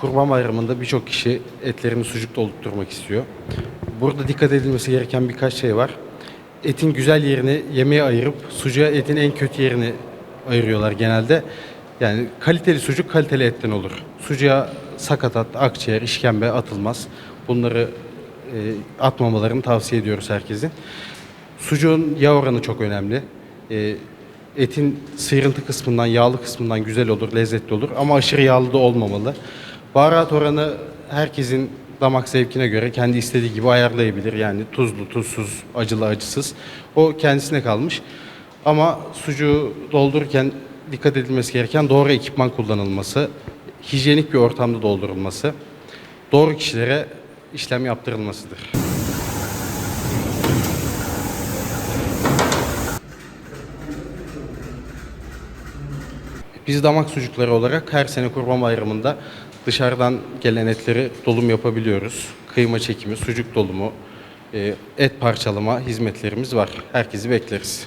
Kurban Bayramı'nda birçok kişi etlerini sucukla oluşturmak istiyor. Burada dikkat edilmesi gereken birkaç şey var. Etin güzel yerini yemeğe ayırıp sucuğa etin en kötü yerini ayırıyorlar genelde. Yani kaliteli sucuk kaliteli etten olur. Sucuğa sakatat, akciğer, işkembe atılmaz. Bunları e, atmamalarını tavsiye ediyoruz herkesin. Sucuğun yağ oranı çok önemli. E, etin sıyrıntı kısmından, yağlı kısmından güzel olur, lezzetli olur ama aşırı yağlı da olmamalı. Baharat oranı herkesin damak zevkine göre kendi istediği gibi ayarlayabilir. Yani tuzlu, tuzsuz, acılı, acısız. O kendisine kalmış. Ama sucuğu doldururken dikkat edilmesi gereken doğru ekipman kullanılması, hijyenik bir ortamda doldurulması, doğru kişilere işlem yaptırılmasıdır. Biz damak sucukları olarak her sene Kurban Bayramı'nda Dışarıdan gelen etleri dolum yapabiliyoruz. Kıyma çekimi, sucuk dolumu, e, et parçalama hizmetlerimiz var. Herkesi bekleriz.